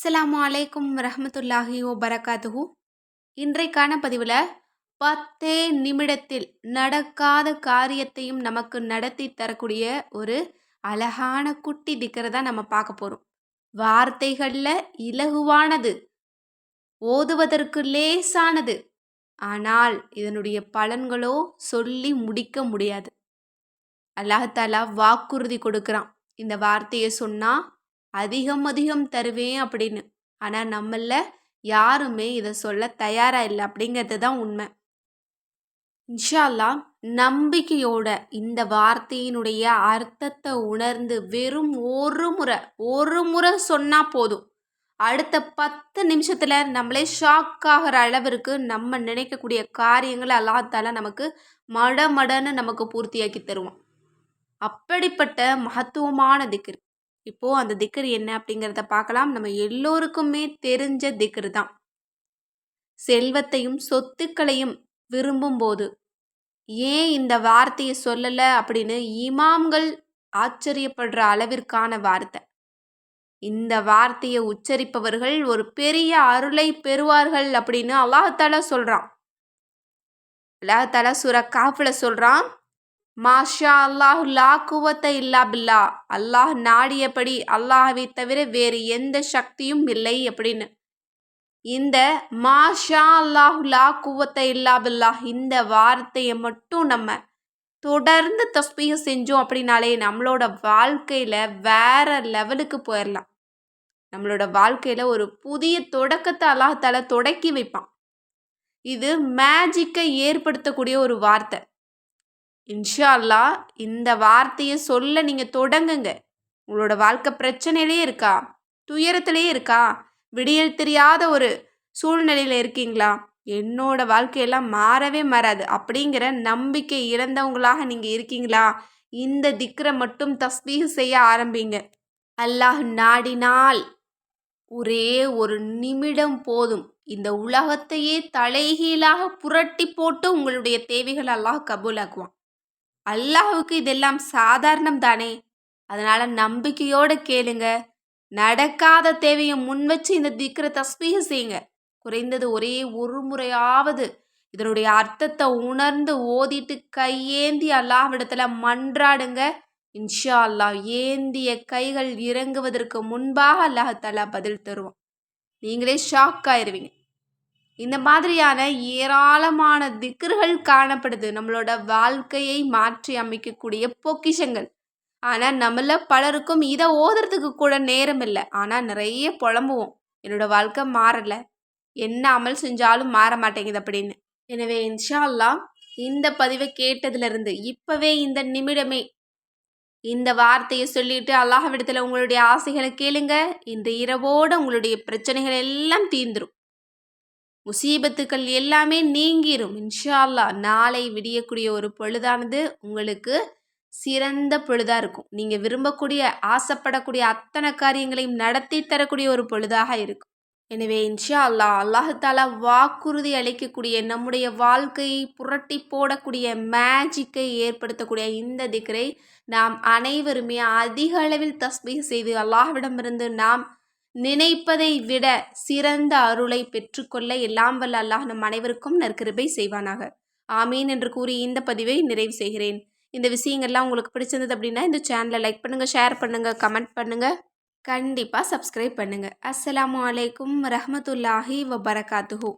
அஸ்லாம் அலைக்கும் ரஹமத்துல்லாஹி வபரகாத்துஹு. இன்றைக்கான பதிவில் பத்தே நிமிடத்தில் நடக்காத காரியத்தையும் நமக்கு நடத்தி தரக்கூடிய ஒரு அழகான குட்டி திக்கரை தான் நம்ம பார்க்க போகிறோம் வார்த்தைகளில் இலகுவானது ஓதுவதற்கு லேசானது ஆனால் இதனுடைய பலன்களோ சொல்லி முடிக்க முடியாது. அல்லாஹாலா வாக்குறுதி கொடுக்குறான். இந்த வார்த்தையை சொன்னால் அதிகம் அதிகம் தருவேன் அப்படின்னு. ஆனால் நம்மள யாருமே இதை சொல்ல தயாராக இல்லை அப்படிங்கிறது தான் உண்மை. இன்ஷால்லா நம்பிக்கையோட இந்த வார்த்தையினுடைய அர்த்தத்தை உணர்ந்து வெறும் ஒரு முறை ஒரு முறை சொன்னால் போதும். அடுத்த பத்து நிமிஷத்தில் நம்மளே ஷாக் ஆகிற அளவிற்கு நம்ம நினைக்கக்கூடிய காரியங்களை அல்லாத்தால நமக்கு மட மடன்னு நமக்கு பூர்த்தியாக்கி தருவோம் அப்படிப்பட்ட மகத்துவமான திக்ரு. இப்போது அந்த திக்கர் என்ன அப்படிங்கிறத பார்க்கலாம். நம்ம எல்லோருக்குமே தெரிஞ்ச திக்கர் தான். செல்வத்தையும் சொத்துக்களையும் விரும்பும்போது ஏன் இந்த வார்த்தையை சொல்லலை? அப்படின்னு இமாம்கள் ஆச்சரியப்படுற அளவிற்கான வார்த்தை. இந்த வார்த்தையை உச்சரிப்பவர்கள் ஒரு பெரிய அருளை பெறுவார்கள் அப்படின்னு அல்லாஹால சொல்கிறான் அல்லாஹால சுர காஃபில் சொல்கிறான் மாஷா அல்லாஹு லா குவத்த இல்லா பில்லா. அல்லாஹ் நாடியபடி அல்லாஹவை தவிர வேறு எந்த சக்தியும் இல்லை அப்படின்னு. இந்த மாஷா அல்லாஹ் லா குவத்த இல்லா பில்லா இந்த வார்த்தையை மட்டும் நம்ம தொடர்ந்து தஸ்பீக செஞ்சோம் அப்படின்னாலே நம்மளோட வாழ்க்கையில் வேற லெவலுக்கு போயிடலாம் நம்மளோட வாழ்க்கையில் ஒரு புதிய தொடக்கத்தை அல்லாஹால தொடக்கி வைப்பான். இது மேஜிக்கை ஏற்படுத்தக்கூடிய ஒரு வார்த்தை. இன்ஷா அல்லா இந்த வார்த்தையை சொல்ல நீங்கள் தொடங்குங்க. உங்களோட வாழ்க்கை பிரச்சனையிலே இருக்கா? துயரத்திலே இருக்கா? விடியல் தெரியாத ஒரு சூழ்நிலையில் இருக்கீங்களா? என்னோட வாழ்க்கையெல்லாம் மாறவே மாறாது. அப்படிங்கிற நம்பிக்கை இழந்தவங்களாக நீங்கள் இருக்கீங்களா? இந்த திக்கரை மட்டும் தஸ்பீக செய்ய ஆரம்பிங்க. அல்லாஹ் நாடினால் ஒரே ஒரு நிமிடம் போதும். இந்த உலகத்தையே தலைகீழாக புரட்டி போட்டு உங்களுடைய தேவைகள் அல்லாஹ் கபூலாக்குவான். அல்லாஹுக்கு இதெல்லாம் சாதாரணம் தானே? அதனால் நம்பிக்கையோடு கேளுங்க. நடக்காத தேவையை முன் வச்சு இந்த திக்கிற தஸ்பீக செய்யுங்க. குறைந்தது ஒரே ஒரு முறையாவது இதனுடைய அர்த்தத்தை உணர்ந்து ஓதிட்டு கையேந்தி அல்லாஹ்விடத்துல மன்றாடுங்க. இன்ஷா அல்லாஹ் ஏந்திய கைகள் இறங்குவதற்கு முன்பாக அல்லாஹாலா பதில் தருவோம் நீங்களே ஷாக் ஆயிருவீங்க. இந்த மாதிரியான ஏராளமான திக்கர்கள் காணப்படுது. நம்மளோட வாழ்க்கையை மாற்றி அமைக்கக்கூடிய பொக்கிஷங்கள். ஆனால் நம்மள பலருக்கும் இதை ஓதுறதுக்கு கூட நேரம் இல்லை. ஆனால் நிறைய புலம்புவோம். என்னோட வாழ்க்கை மாறலை. என்ன அமல் செஞ்சாலும் மாற மாட்டேங்குது அப்படின்னு. எனவே இன்ஷா இந்த பதிவை கேட்டதுலேருந்து இப்போவே இந்த நிமிடமே இந்த வார்த்தையை சொல்லிட்டு அல்லாஹ்விடத்தில் உங்களுடைய ஆசைகளை கேளுங்க. இந்த இரவோடு உங்களுடைய பிரச்சனைகள் எல்லாம் தீர்ந்துடும் முசீபத்துக்கள் எல்லாமே நீங்கிரும். இன்ஷா அல்லா நாளை விடியக்கூடிய ஒரு பொழுதானது உங்களுக்கு சிறந்த பொழுதாக இருக்கும். நீங்கள் விரும்பக்கூடிய ஆசைப்படக்கூடிய அத்தனை காரியங்களையும் நடத்தி தரக்கூடிய ஒரு பொழுதாக இருக்கும். எனவே இன்ஷா அல்லா அல்லாஹாலா வாக்குறுதி அளிக்கக்கூடிய நம்முடைய வாழ்க்கையை புரட்டி போடக்கூடிய மேஜிக்கை ஏற்படுத்தக்கூடிய இந்த திக்கரை நாம் அனைவருமே அதிக அளவில் தஸ்பீக செய்து அல்லாஹ்விடமிருந்து நாம் நினைப்பதை விட சிறந்த அருளை பெற்றுக்கொள்ள எல்லாம் வல்ல அல்லாஹ் நம் அனைவருக்கும் நற்கிருபை செய்வானாக. ஆமீன் என்று கூறி இந்த பதிவை நிறைவு செய்கிறேன். இந்த விஷயங்கள்லாம் உங்களுக்கு பிடிச்சிருந்தது அப்படின்னா இந்த சேனலை லைக் பண்ணுங்கள் ஷேர் பண்ணுங்கள் கமெண்ட் பண்ணுங்கள் கண்டிப்பாக சப்ஸ்கிரைப் பண்ணுங்கள் அஸ்லாம் வலைக்கம் ரஹமத்துல்லாஹி வபரகாத்துஹூ.